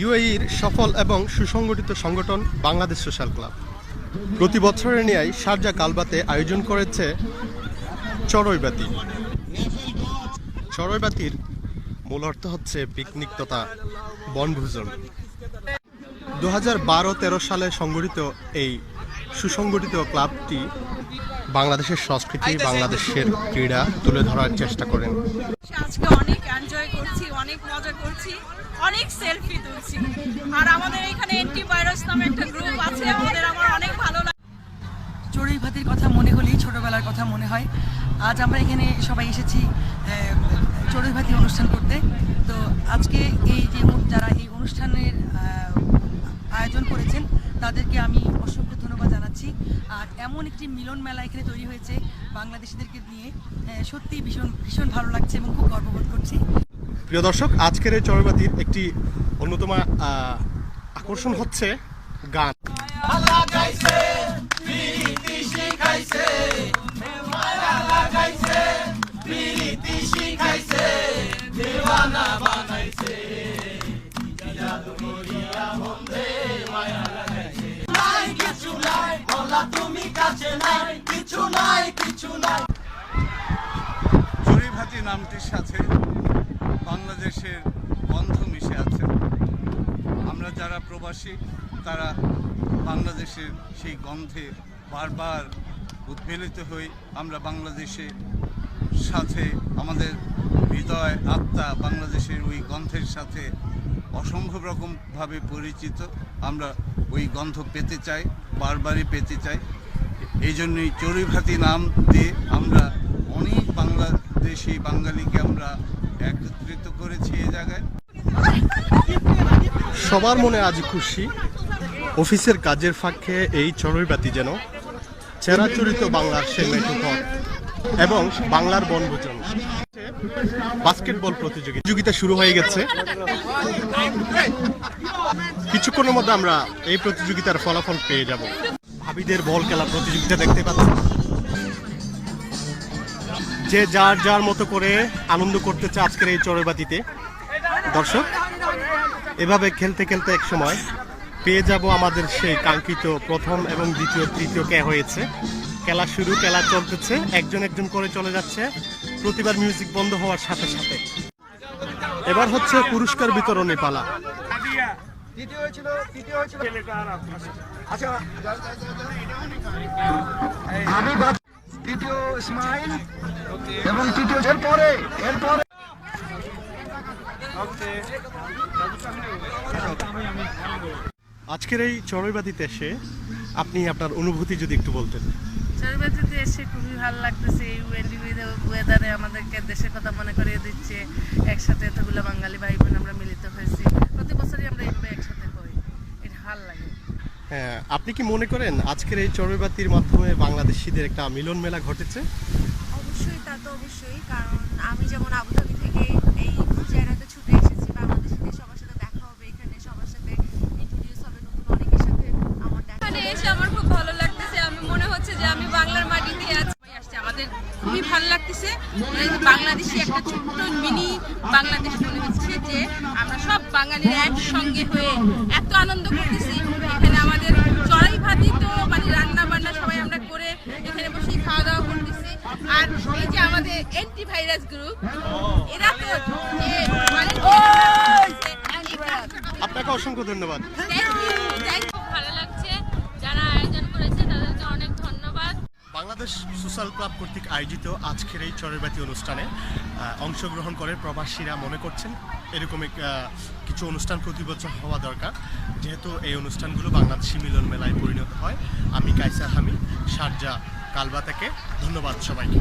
ইউএইর সফল এবং সুসংগঠিত সংগঠন বাংলাদেশ সোশ্যাল ক্লাব। প্রতি বছরের ন্যায় শারজা কালবাতে আয়োজন করেছে চড়ইবাতি। চড়ইবাতির মূল অর্থ হচ্ছে পিকনিক তথা বনভোজন। দু হাজার বারো তেরো সালে সংগঠিত এই সুসংগঠিত ক্লাবটি বাংলাদেশের সংস্কৃতি বাংলাদেশের ক্রীড়া তুলে ধরার চেষ্টা করেন। এনজয় করছি অনেক মজা করছি অনেক সেলফি তুলছি। আর আমাদের এখানে এন্টি ভাইরাস নামে একটা গ্রুপ আছে আমাদের আমার অনেক ভালো লাগে। চড়ুই ভাতির কথা মনে হলেই ছোটবেলার কথা মনে হয়। আজ আমরা এখানে সবাই এসেছি চড়ুই ভাতি অনুষ্ঠান করতে। তো আজকে এই যে যারা এই অনুষ্ঠানের আয়োজন করেছেন তাদেরকে আমি অসংখ্য ধন্যবাদ জানাচ্ছি। আর এমন একটি মিলন মেলা এখানে তৈরি হয়েছে বাংলাদেশিদেরকে নিয়ে। আহ, সত্যিই ভীষণ ভীষণ ভালো লাগছে এবং খুব গর্ববোধ করছি। প্রিয় দর্শক আজকের এই চড়বাতির একটি অন্যতম আকর্ষণ হচ্ছে গান। চড়ুইভাতি নামটির সাথে বাংলাদেশের গন্ধ মিশে আছে। আমরা যারা প্রবাসী, তারা বাংলাদেশের সেই গন্ধে বারবার উদ্বেলিত হই। আমরা বাংলাদেশের সাথে, আমাদের হৃদয়, আত্মা বাংলাদেশের ওই গন্ধের সাথে অসম্ভব রকমভাবে পরিচিত। আমরা ওই গন্ধ পেতে চাই, বারবারই পেতে চাই। এই জন্যই চড়ুইভাতি নাম দিয়ে আমরা অনেক বাংলাদেশি বাঙালিকে আমরা একত্রিত করেছি এই জায়গায়। সবার মনে আজ খুশি। অফিসের কাজের ফাঁকে এই চড়ইবাতি যেন চেরাচরিত বাংলার সে মেঠোপথ এবং বাংলার বনভোজন। বাস্কেটবল প্রতিযোগিতা শুরু হয়ে গেছে। কিছুক্ষণের মধ্যে আমরা এই প্রতিযোগিতার ফলাফল পেয়ে যাব। ভাবিদের বল খেলা প্রতিযোগিতা দেখতে পাচ্ছি। যে যার যার মতো করে আনন্দ করতেছে আজকের এই চড়ইবাতিতে দর্শক এভাবে খেলতে খেলতে এক সময় পেয়ে যাব আমাদের সেই কাঙ্ক্ষিত প্রথম এবং দ্বিতীয় তৃতীয় কে হয়েছে খেলা শুরু খেলা চলতেছে একজন একজন করে চলে যাচ্ছে প্রতিবার মিউজিক বন্ধ হওয়ার সাথে সাথে এবার হচ্ছে পুরস্কার বিতরণী পালা আমি দ্বিতীয় ইসমাইল এবং তৃতীয় এরপরে এরপরে। আজকের এই চড়ইবাদিতে এসে আপনি আপনার অনুভূতি যদি একটু বলতেন। চড়ুইবাতিতে এসে খুবই ভালো লাগতেছে এই ওয়েদারে আমাদেরকে দেশের কথা মনে করিয়ে দিচ্ছে। একসাথে এতগুলো বাঙালি ভাই বোন আমরা মিলিত হয়েছি। প্রতি বছরই আমরা এইভাবে একসাথে হ্যাঁ আপনি কি মনে করেন আজকের এই চড়ইবাতির মাধ্যমে বাংলাদেশিদের একটা মিলন মেলা ঘটেছে? অবশ্যই তা তো অবশ্যই কারণ আমি যেমন আবুধাবি থেকে এই জায়গাতে ছুটে এসেছি বাংলাদেশিদের সবার সাথে দেখা হবে এখানে সবার সাথে ইন্ট্রোডিউস হবে নতুন অনেকের সাথে আমার দেখা এখানে এসে আমার খুব ভালো লাগতেছে আমি মনে হচ্ছে যে আমি বাংলার মাটিতে আছি। আসছে আমাদের খুবই ভালো লাগতেছে। বাংলাদেশি একটা ছোট্ট মিনি বাংলাদেশ মনে আমরা সব বাঙালিরা একসঙ্গে হয়ে এত আনন্দ করতেছি। এখানে আমাদের চড়াই ভাতি তো মানে রান্না বান্না সবাই আমরা করে এখানে বসে খাওয়া দাওয়া করতেছি। আর এই যে আমাদের অ্যান্টি ভাইরাস গ্রুপ এরা তো মানে আপনাকে অসংখ্য ধন্যবাদ থ্যাংক ইউ থ্যাংক ইউ ভালো লাগছে যারা আয়োজন করেছে তাদেরকে অনেক ধন্যবাদ বাংলাদেশ সোশ্যাল ক্লাব কর্তৃক আয়োজিত আজকের এই চরেরবাতি অনুষ্ঠানে অংশগ্রহণ করে প্রবাসীরা মনে করছেন এরকম কিছু অনুষ্ঠান প্রতি বছর হওয়া দরকার। যেহেতু এই অনুষ্ঠানগুলো বাংলাদেশি মিলন মেলায় পরিণত হয়, আমি কাইসার হামিদ সারজা কালবা থেকে ধন্যবাদ সবাইকে।